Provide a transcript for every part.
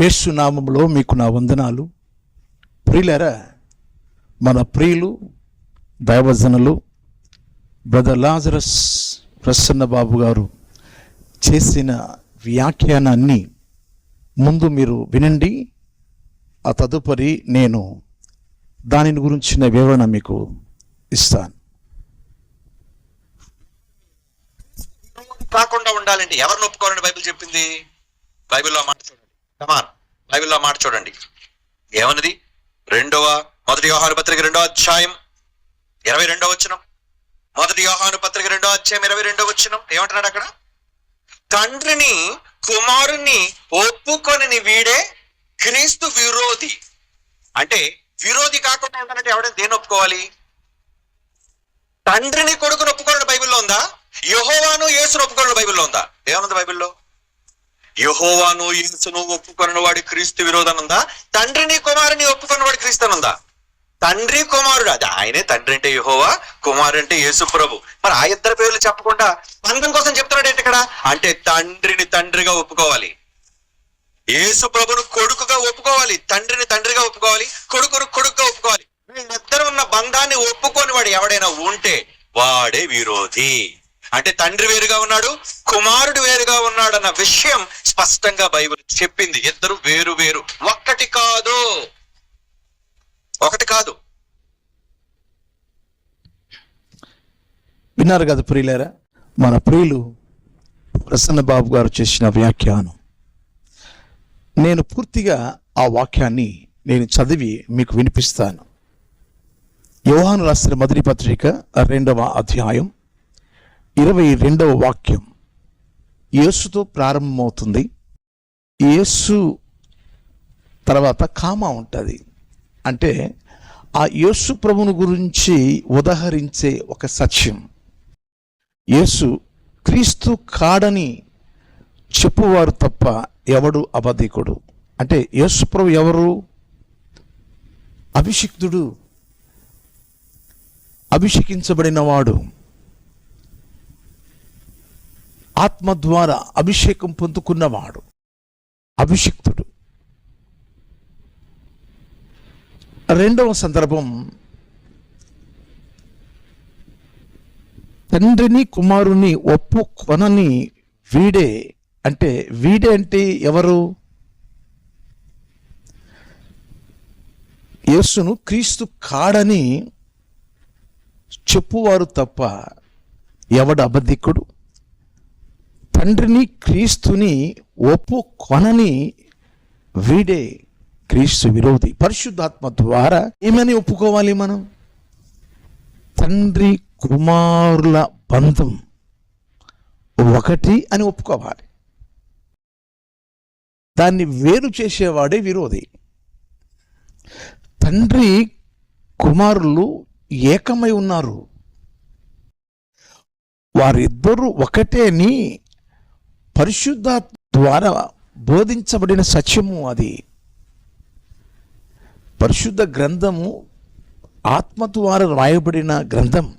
వేసునామంలో మీకు నా వందనాలు. ప్రియులరా మన ప్రియులు దైవజనులు బ్రదర్ లాజరస్ ప్రసన్న బాబు గారు చేసిన వ్యాఖ్యానాన్ని ముందు మీరు వినండి. ఆ తదుపరి నేను దానిని గురించిన వివరణ మీకు ఇస్తాను. కాకుండా ఉండాలంటే ఎవరు ఒప్పుకోవాలని బైబిల్ చెప్పింది? బైబిల్లో మాట కమాన్ బైబిల్లో మాట చూడండి. ఏమన్నది? రెండవ మొదటి వ్యవహార పత్రిక రెండవ అధ్యాయం ఇరవై రెండవ వచ్చినం మొదటి వ్యవహార పత్రిక రెండో అధ్యాయం ఇరవై రెండవ వచ్చినం ఏమంటున్నాడు అక్కడ? తండ్రిని కుమారుని ఒప్పుకొని వీడే క్రీస్తు విరోధి. అంటే విరోధి కాకుండా ఉండాలంటే ఎవడైనా దేని ఒప్పుకోవాలి? తండ్రిని కొడుకుని ఒప్పుకోవడం బైబిల్లో ఉందా? యహోవాను యేసును ఒప్పుకోవడం బైబిల్లో ఉందా? ఏముంది బైబిల్లో? యహోవాను యేసును ఒప్పుకొన్న వాడి క్రీస్తు విరోధనుందా తండ్రిని కుమారుని ఒప్పుకొని వాడి క్రీస్తు తండ్రి కుమారుడు అది ఆయనే తండ్రి అంటే యహోవా కుమారు అంటే యేసు ప్రభు. మరి ఆ ఇద్దరు పేర్లు చెప్పకుండా బంధం కోసం చెప్తున్నాడు ఏంటి ఇక్కడ? అంటే తండ్రిని తండ్రిగా ఒప్పుకోవాలి. యేసు ప్రభును కొడుకుగా ఒప్పుకోవాలి. తండ్రిని తండ్రిగా ఒప్పుకోవాలి. కొడుకును కొడుకుగా ఒప్పుకోవాలి. వీళ్ళిద్దరు ఉన్న బంధాన్ని ఒప్పుకొని వాడు ఎవడైనా ఉంటే వాడే విరోధి. అంటే తండ్రి వేరుగా ఉన్నాడు కుమారుడు వేరుగా ఉన్నాడు అన్న విషయం స్పష్టంగా బైబిల్ చెప్పింది. ఇద్దరు వేరు వేరు. ఒక్కటి కాదు. ఒకటి కాదు. విన్నారు కదా ప్రియులారా? మన ప్రియులు ప్రసన్న బాబు గారు చేసిన వ్యాఖ్యానం. నేను పూర్తిగా ఆ వాక్యాన్ని నేను చదివి మీకు వినిపిస్తాను. యోహాను రాసిన మొదటి పత్రిక రెండవ అధ్యాయం ఇరవై రెండవ వాక్యం. యేసుతో ప్రారంభమవుతుంది. యేసు తర్వాత కామా ఉంటుంది. అంటే ఆ యేసు ప్రభుని గురించి ఉదహరించే ఒక సత్యం. యేసు క్రీస్తు కాడని చెప్పువారు తప్ప ఎవడు అబద్ధికుడు? అంటే యేసు ప్రభు ఎవరు? అభిషిక్తుడు. అభిషేకించబడినవాడు ఆత్మ ద్వారా అభిషేకం పొందుకున్నవాడు. అభిషిక్తుడు. రెండవ సందర్భం. తండ్రిని కుమారుని ఒప్పు కొనని వీడే అంటే వీడే అంటే ఎవరు? యేసును క్రీస్తు కాడని చెప్పువారు తప్ప ఎవడు అబద్ధికుడు? తండ్రిని క్రీస్తుని ఒప్పు కొనని వీడే క్రీస్తు విరోధి. పరిశుద్ధాత్మ ద్వారా ఏమని ఒప్పుకోవాలి మనం? తండ్రి కుమారుల బంధం ఒకటి అని ఒప్పుకోవాలి. దాన్ని వేరు చేసేవాడే విరోధి. తండ్రి కుమారులు ఏకమై ఉన్నారు. వారిద్దరూ ఒకటే పరిశుద్ధ ద్వారా బోధించబడిన సత్యము అది. పరిశుద్ధ గ్రంథము ఆత్మ ద్వారా రాయబడిన గ్రంథం.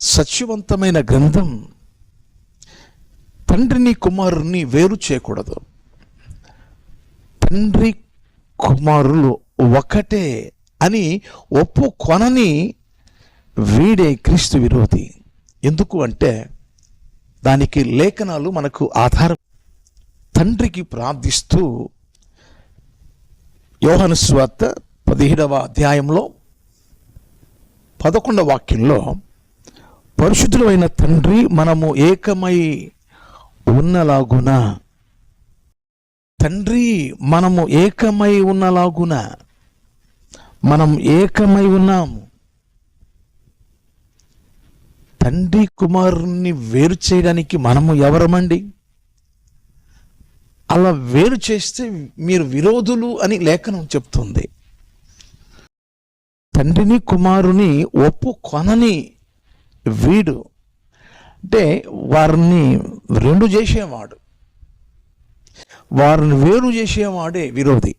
సత్యవంతమైన గ్రంథం తండ్రిని కుమారుని వేరు చేయకూడదు. తండ్రి కుమారులు ఒకటే అని ఒప్పుకొనని వీడే క్రీస్తు విరోధి. ఎందుకు అంటే దానికి లేఖనాలు మనకు ఆధారం. తండ్రికి ప్రార్థిస్తూ యోహను స్వార్త పదిహేడవ అధ్యాయంలో పదకొండవ వాక్యంలో పరిశుద్ధుడు తండ్రి మనము ఏకమై ఉన్నలాగున. తండ్రి మనము ఏకమై ఉన్నలాగున. మనం ఏకమై ఉన్నాము. తండ్రి కుమారుని వేరు చేయడానికి మనము ఎవరమండి? అలా వేరు చేస్తే మీరు విరోధులు అని లేఖనం చెప్తుంది. తండ్రిని కుమారుని ఒప్పు కొనని వీడు అంటే వారిని రెండు చేసేవాడు. వారిని వేరు చేసేవాడే విరోధి.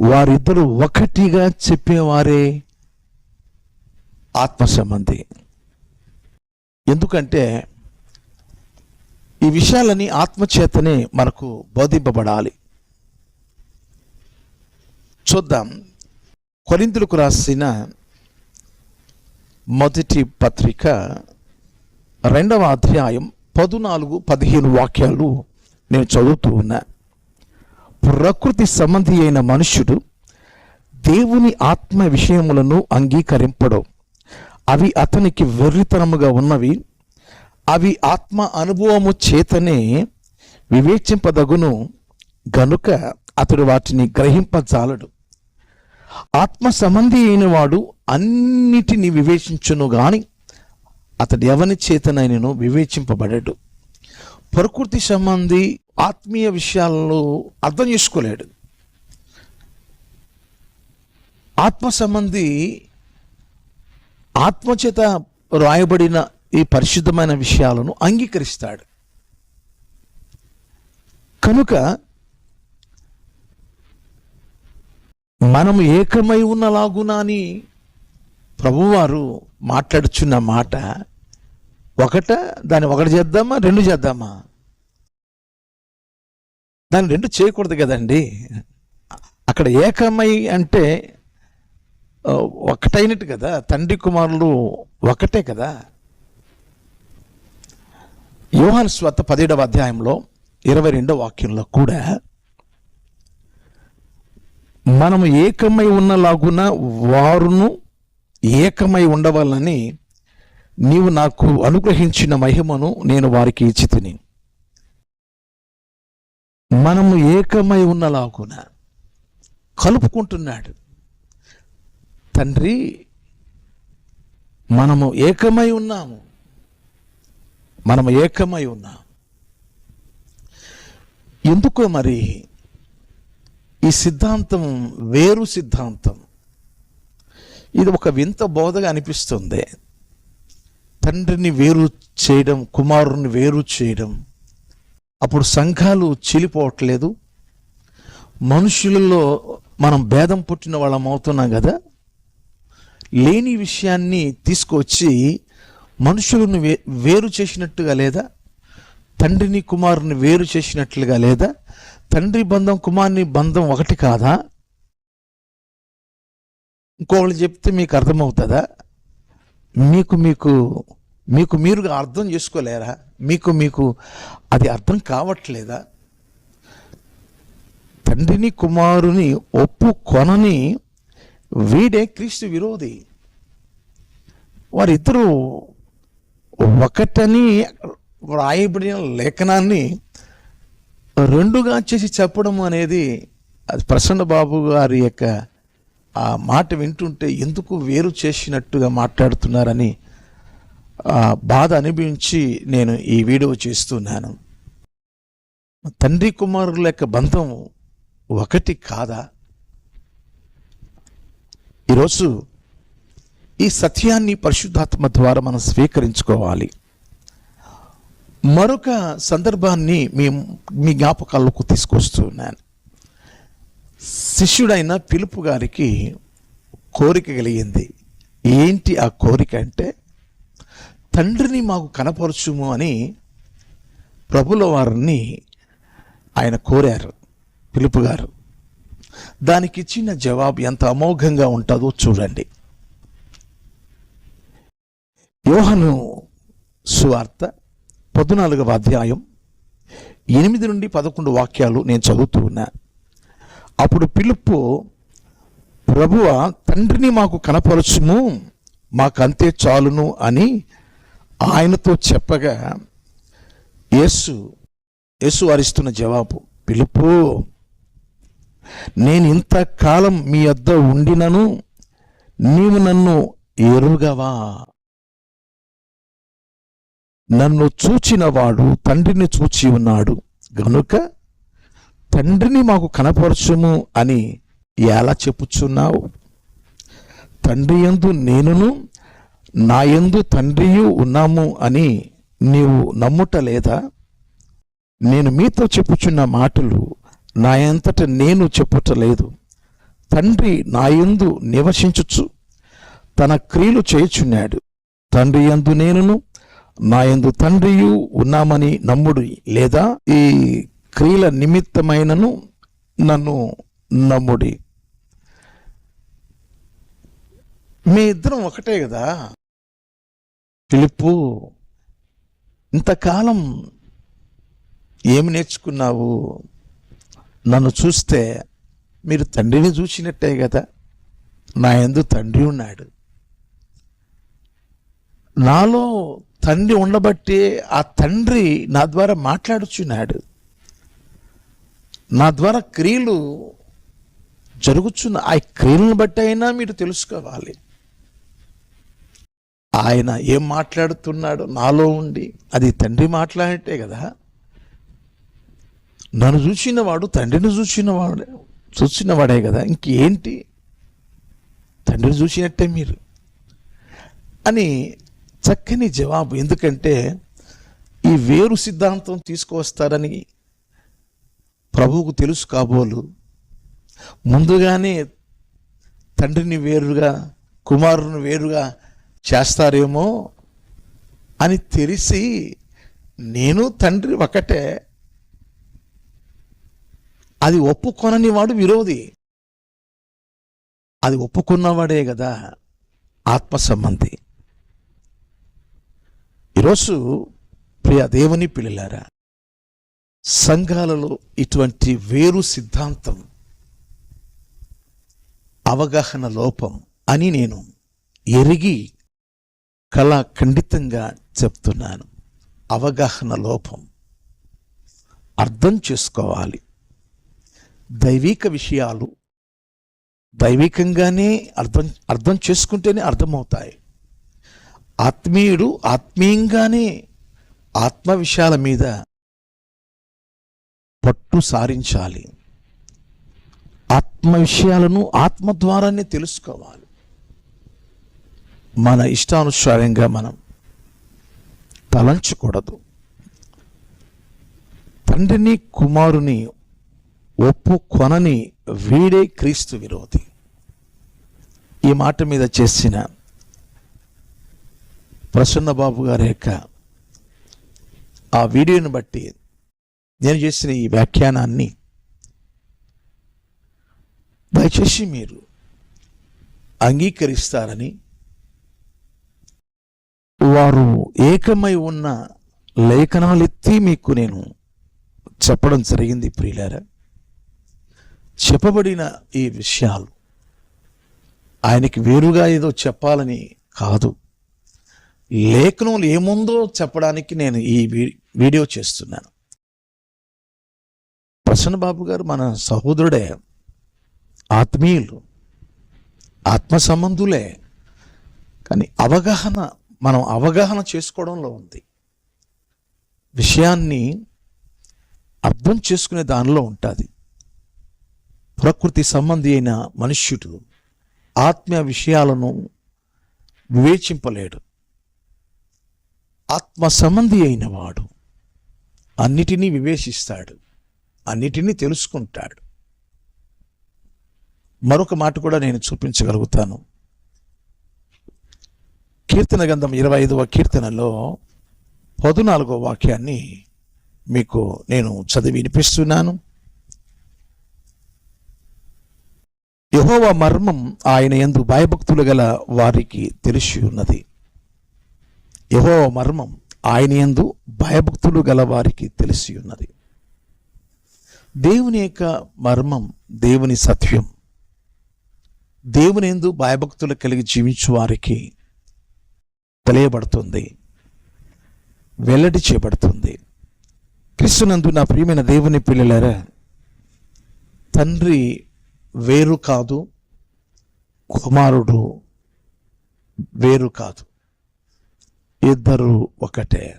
వారిద్దరు ఒకటిగా చెప్పేవారే ఆత్మ సంబంధి. ఎందుకంటే ఈ విషయాలని ఆత్మచేతనే మనకు బోధింపబడాలి. చూద్దాం. కొరిందులకు రాసిన మొదటి పత్రిక రెండవ అధ్యాయం పదునాలుగు పదిహేను వాక్యాలు నేను చదువుతూ ఉన్నా. ప్రకృతి సంబంధి అయిన మనుష్యుడు దేవుని ఆత్మ విషయములను అంగీకరింపడం. అవి అతనికి వెర్రితనముగా ఉన్నవి. అవి ఆత్మ అనుభవము చేతనే వివేచింపదగును. గనుక అతడు వాటిని గ్రహింపజాలడు. ఆత్మ సంబంధి అయిన వాడు అన్నిటినీ వివేచించును గాని అతడు ఎవని చేతనైనను వివేచింపబడడు. ప్రకృతి సంబంధి ఆత్మీయ విషయాల్లో అర్థం చేసుకోలేడు. ఆత్మ సంబంధి ఆత్మచేత రాయబడిన ఈ పరిశుద్ధమైన విషయాలను అంగీకరిస్తాడు. కనుక మనం ఏకమై ఉన్నలాగునా అని ప్రభువారు మాట్లాడుచున్న మాట ఒకట దాన్ని ఒకటి చేద్దామా రెండు చేద్దామా? దాన్ని రెండు చేయకూడదు కదండి. అక్కడ ఏకమై అంటే ఒకటైనట్టు కదా తండ్రి కుమారులు ఒకటే కదా? యోహాన్ స్వత పదిహేడవ అధ్యాయంలో ఇరవై రెండవ వాక్యంలో కూడా మనము ఏకమై ఉన్నలాగున వారును ఏకమై ఉండవాలని నీవు నాకు అనుగ్రహించిన మహిమను నేను వారికి ఇచ్చి తిని మనము ఏకమై ఉన్నలాగున కలుపుకుంటున్నాడు. తండ్రి మనము ఏకమై ఉన్నాము. మనము ఏకమై ఉన్నాము. ఎందుకో మరి ఈ సిద్ధాంతం వేరు సిద్ధాంతం. ఇది ఒక వింత బోధగా అనిపిస్తుంది. తండ్రిని వేరు చేయడం కుమారుని వేరు చేయడం అప్పుడు సంఘాలు చీలిపోవట్లేదు. మనుషులలో మనం భేదం పుట్టిన వాళ్ళం అవుతున్నాం కదా. లేని విషయాన్ని తీసుకొచ్చి మనుషులను వే వేరు చేసినట్టుగా లేదా? తండ్రిని కుమారుని వేరు చేసినట్లుగా లేదా? తండ్రి బంధం కుమారుని బంధం ఒకటి కాదా? ఇంకోళ్ళు చెప్తే మీకు అర్థమవుతుందా? మీకు మీకు మీకు మీరుగా అర్థం చేసుకోలేరా? మీకు మీకు అది అర్థం కావట్లేదా? తండ్రిని కుమారుని ఒప్పు కొనని వీడే క్రీస్తు విరోధి. వారిద్దరూ ఒకటని వ్రాయబడిన లేఖనాన్ని రెండుగా చేసి చెప్పడం అనేది అది ప్రసన్న బాబు గారి యొక్క ఆ మాట వింటుంటే ఎందుకు వేరు చేసినట్టుగా మాట్లాడుతున్నారని ఆ బాధ అనిపించి నేను ఈ వీడియో చేస్తున్నాను. తండ్రి కుమారుల యొక్క బంధం ఒకటి కాదా? ఈరోజు ఈ సత్యాన్ని పరిశుద్ధాత్మ ద్వారా మనం స్వీకరించుకోవాలి. మరొక సందర్భాన్ని మీ మీ జ్ఞాపకాలకు తీసుకొస్తున్నాను శిష్యుడైన పిలుపు గారికి కోరిక కలిగింది. ఏంటి ఆ కోరిక అంటే తండ్రిని మాకు కనపరచుము అని ప్రభుల వారిని ఆయన కోరారు పిలుపు గారు. దానికి ఇచ్చిన జవాబు ఎంత అమోఘంగా ఉంటుందో చూడండి. యోహను సువార్త పద్నాలుగవ అధ్యాయం ఎనిమిది నుండి పదకొండు వాక్యాలు నేను చదువుతూ ఉన్నా. అప్పుడు పిలుపు ప్రభువ తండ్రిని మాకు కనపరచుము మాకంతే చాలును అని ఆయనతో చెప్పగా యేసు యేసు వారిస్తున్న జవాబు పిలుపు నేను ఇంతకాలం మీ వద్ద ఉండినను నీవు నన్ను ఎరుగవా? నన్ను చూచినవాడు తండ్రిని చూచి ఉన్నాడు. గనుక తండ్రిని మాకు కనపరచుము అని ఎలా చెప్పుచున్నావు? తండ్రి ఎందు నేనును నా ఎందు తండ్రియు ఉన్నాము అని నీవు నమ్ముట లేదా? నేను మీతో చెప్పుచున్న మాటలు నా అంతట నేను చెప్పుటలేదు. తండ్రి నాయందు నివసించుచు తన క్రియలు చేయుచున్నాడు. తండ్రి యందు నేనును నాయందు తండ్రియు ఉన్నామని నమ్ముడు లేదా ఈ క్రియల నిమిత్తమైనను నన్ను నమ్ముడి. మీ ఇద్దరం ఒకటే కదా? పిలుపు ఇంతకాలం ఏమి నేర్చుకున్నావు? నన్ను చూస్తే మీరు తండ్రిని చూసినట్టే కదా? నా ఎందు తండ్రి ఉన్నాడు. నాలో తండ్రి ఉండబట్టి ఆ తండ్రి నా ద్వారా మాట్లాడుచున్నాడు. నా ద్వారా క్రియలు జరుగుచున్న ఆ క్రియలను బట్టి అయినా మీరు తెలుసుకోవాలి. ఆయన ఏం మాట్లాడుతున్నాడు నాలో ఉండి అది తండ్రి మాట్లాడటే కదా? నన్ను చూసినవాడు తండ్రిని చూసిన వాడే చూసిన వాడే కదా. ఇంకేంటి? తండ్రిని చూసినట్టే మీరు. అని చక్కని జవాబు. ఎందుకంటే ఈ వేరు సిద్ధాంతం తీసుకువస్తారని ప్రభువుకు తెలుసు కాబోలు. ముందుగానే తండ్రిని వేరుగా కుమారుని వేరుగా చేస్తారేమో అని తెలిసి నేను తండ్రి ఒకటే. అది ఒప్పుకొనని వాడు విరోధి. అది ఒప్పుకున్నవాడే కదా ఆత్మ సంబంధి. ఈరోజు ప్రియ దేవుని పిల్లలారా సంఘాలలో ఇటువంటి వేరు సిద్ధాంతం అవగాహన లోపం అని నేను ఎరిగి కళా ఖండితంగా చెప్తున్నాను. అవగాహన లోపం అర్థం చేసుకోవాలి. దైవిక విషయాలు దైవికంగానే అర్థం అర్థం చేసుకుంటేనే అర్థమవుతాయి. ఆత్మీయుడు ఆత్మీయంగానే ఆత్మ విషయాల మీద పట్టు సారించాలి. ఆత్మ విషయాలను ఆత్మ ద్వారానే తెలుసుకోవాలి. మన ఇష్టానుసారంగా మనం తలంచకూడదు. తండ్రిని కుమారుని ఒప్పు కొనని వీడే క్రీస్తు విరోధి. ఈ మాట మీద చేసిన ప్రసన్న బాబు గారి యొక్క ఆ వీడియోని బట్టి నేను చేసిన ఈ వ్యాఖ్యానాన్ని దయచేసి మీరు అంగీకరిస్తారని వారు ఏకమై ఉన్న లేఖనాలెత్తి మీకు నేను చెప్పడం జరిగింది ప్రియులారా. చెప్పబడిన ఈ విషయాలు ఆయనకి వేరుగా ఏదో చెప్పాలని కాదు. లేఖనంలో ఏముందో చెప్పడానికి నేను ఈ వీ- వీడియో చేస్తున్నాను. ప్రసన్న బాబు గారు మన సహోదరుడే ఆత్మీయులు ఆత్మ సంబంధులే కానీ అవగాహన మనం అవగాహన చేసుకోవడంలో ఉంది. విషయాన్ని అర్థం చేసుకునే దానిలో ఉంటుంది. ప్రకృతి సంబంధి అయిన మనుష్యుడు ఆత్మీయ విషయాలను వివేచింపలేడు. ఆత్మ సంబంధి అయిన వాడు అన్నిటినీ వివేచిస్తాడు అన్నిటినీ తెలుసుకుంటాడు. మరొక మాట కూడా నేను చూపించగలుగుతాను. కీర్తన గంధం ఇరవై ఐదవ కీర్తనలో పదునాలుగో వాక్యాన్ని మీకు నేను చదివి వినిపిస్తున్నాను. యహోవ మర్మం ఆయన యందు భయభక్తులు గల వారికి తెలిసి ఉన్నది. యహోవ మర్మం ఆయన యందు భయభక్తులు గల వారికి తెలిసి ఉన్నది. దేవుని యొక్క మర్మం దేవుని సత్యం దేవుని ఎందు భయభక్తులు కలిగి జీవించు వారికి తెలియబడుతుంది వెల్లడి చేయబడుతుంది. క్రిస్తునందు నా ప్రియమైన దేవుని పిల్లలారా తండ్రి వేరు కాదు కుమారుడు వేరు కాదు. ఇద్దరు ఒకటే.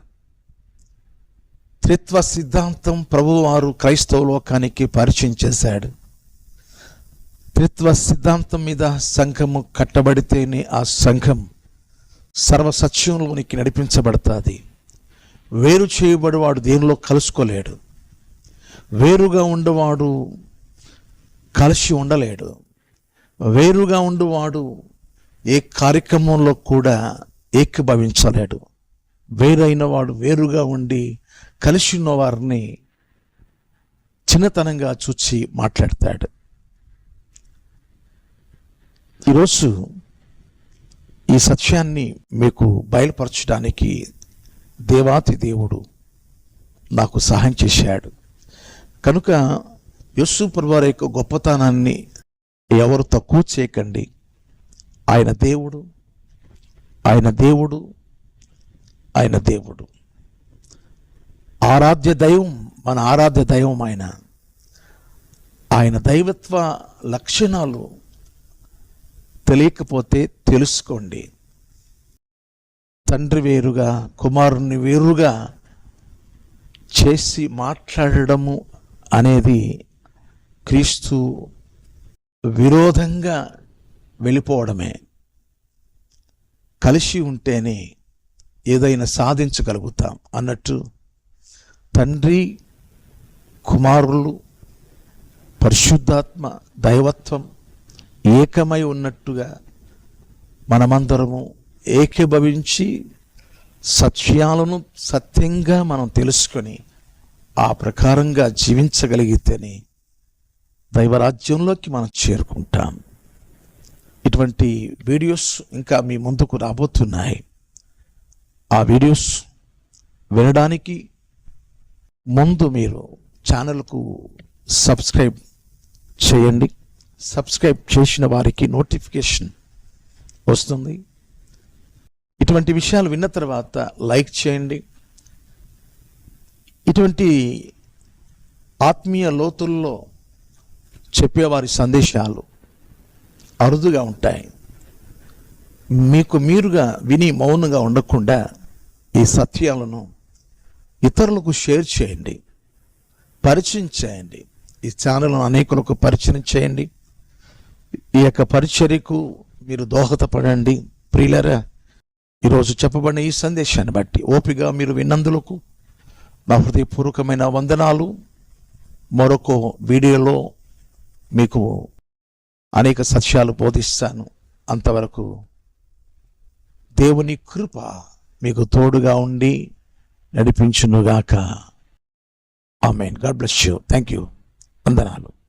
త్రిత్వ సిద్ధాంతం ప్రభువారు క్రైస్తవ లోకానికి పరిచయం చేశాడు. త్రిత్వ సిద్ధాంతం మీద సంఘము కట్టబడితేనే ఆ సంఘం సర్వసత్యంలోనికి నడిపించబడుతుంది. వేరు చేయబడివాడు దేనిలో కలుసుకోలేడు. వేరుగా ఉండేవాడు కలిసి ఉండలేడు. వేరుగా ఉండువాడు ఏ కార్యక్రమంలో కూడా ఏకీభవించలేడు. వేరైన వాడు వేరుగా ఉండి కలిసి ఉన్న వారిని చిన్నతనంగా చూచి మాట్లాడతాడు. ఈరోజు ఈ సత్యాన్ని మీకు బయలుపరచడానికి దేవాతి దేవుడు నాకు సహాయం చేశాడు. కనుక యేసు వారి యొక్క గొప్పతనాన్ని ఎవరు తక్కువ చేయకండి. ఆయన దేవుడు ఆయన దేవుడు ఆయన దేవుడు. ఆరాధ్య దైవం మన ఆరాధ్య దైవం ఆయన. ఆయన దైవత్వ లక్షణాలు తెలియకపోతే తెలుసుకోండి. తండ్రి వేరుగా కుమారుని వేరుగా చేసి మాట్లాడడము అనేది క్రీస్తు విరోధంగా వెళ్ళిపోవడమే. కలిసి ఉంటేనే ఏదైనా సాధించగలుగుతాం అన్నట్టు తండ్రి కుమారులు పరిశుద్ధాత్మ దైవత్వం ఏకమై ఉన్నట్టుగా మనమందరము ఏకీభవించి సత్యాలను సత్యంగా మనం తెలుసుకొని ఆ ప్రకారంగా జీవించగలిగితేనే దైవరాజ్యంలోకి మనం చేరుకుంటాం. ఇటువంటి వీడియోస్ ఇంకా మీ ముందుకు రాబోతున్నాయి. ఆ వీడియోస్ వినడానికి ముందు మీరు ఛానల్కు సబ్స్క్రైబ్ చేయండి. సబ్స్క్రైబ్ చేసిన వారికి నోటిఫికేషన్ వస్తుంది. ఇటువంటి విషయాలు విన్న తర్వాత లైక్ చేయండి. ఇటువంటి ఆత్మీయ లోతుల్లో చెప్పేవారి సందేశాలు అరుదుగా ఉంటాయి. మీకు మీరుగా విని మౌనంగా ఉండకుండా ఈ సత్యాలను ఇతరులకు షేర్ చేయండి. పరిచయం చేయండి. ఈ ఛానల్ను అనేకులకు పరిచయం చేయండి. ఈ యొక్క పరిచర్యకు మీరు దోహదపడండి. ప్రియులరా ఈరోజు చెప్పబడిన ఈ సందేశాన్ని బట్టి ఓపిగా మీరు విన్నందులకు నా హృదయపూర్వకమైన వందనాలు. మరొక వీడియోలో మీకు అనేక సత్యాలు బోధిస్తాను. అంతవరకు దేవుని కృప మీకు తోడుగా ఉండి నడిపించునుగాక. Amen. God bless you. Thank you వందనాలు.